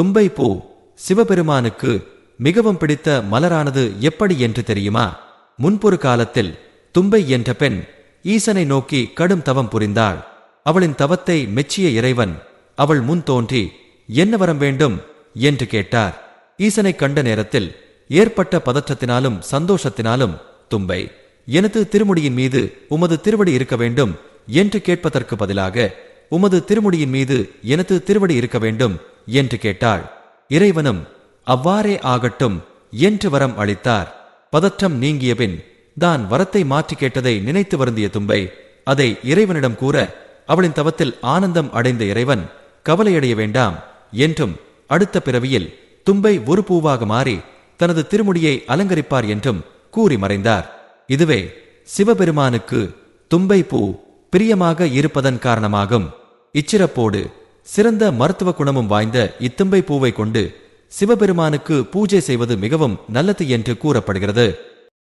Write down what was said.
தும்பை பூ சிவபெருமானுக்கு மிகவும் பிடித்த மலரானது எப்படி என்று தெரியுமா? முன்பொரு காலத்தில் தும்பை என்ற பெண் ஈசனை நோக்கி கடும் தவம் புரிந்தாள். அவளின் தவத்தை மெச்சிய இறைவன் அவள் முன் தோன்றி என்ன வரம் வேண்டும்? என்று கேட்டார். ஈசனை கண்ட நேரத்தில் ஏற்பட்ட பதற்றத்தினாலும் சந்தோஷத்தினாலும் தும்பை எனது திருமுடியின் மீது உமது திருவடி இருக்க வேண்டும் என்று கேட்பதற்கு பதிலாக உமது திருமுடியின் மீது எனது திருவடி இருக்க வேண்டும் என்று கேட்டாள். இறைவனும் அவ்வாறே ஆகட்டும் என்று வரம் அளித்தார். பதற்றம் நீங்கியபின் தான் வரத்தை மாற்றி கேட்டதை நினைத்து வருந்திய தும்பை. அதை இறைவனிடம் கூற அவளின் தவத்தில் ஆனந்தம் அடைந்த இறைவன் கவலையடைய வேண்டாம் என்றும் அடுத்த பிறவியில் தும்பை ஒரு பூவாக மாறி தனது திருமுடியை அலங்கரிப்பார் என்றும் கூறி மறைந்தார். இதுவே சிவபெருமானுக்கு தும்பை பூ பிரியமாக இருப்பதன் காரணமாகும். இச்சிறப்போடு சிறந்த மருத்துவ குணமும் வாய்ந்த இத்தும்பை பூவை கொண்டு சிவபெருமானுக்கு பூஜை செய்வது மிகவும் நல்லது என்று கூறப்படுகிறது.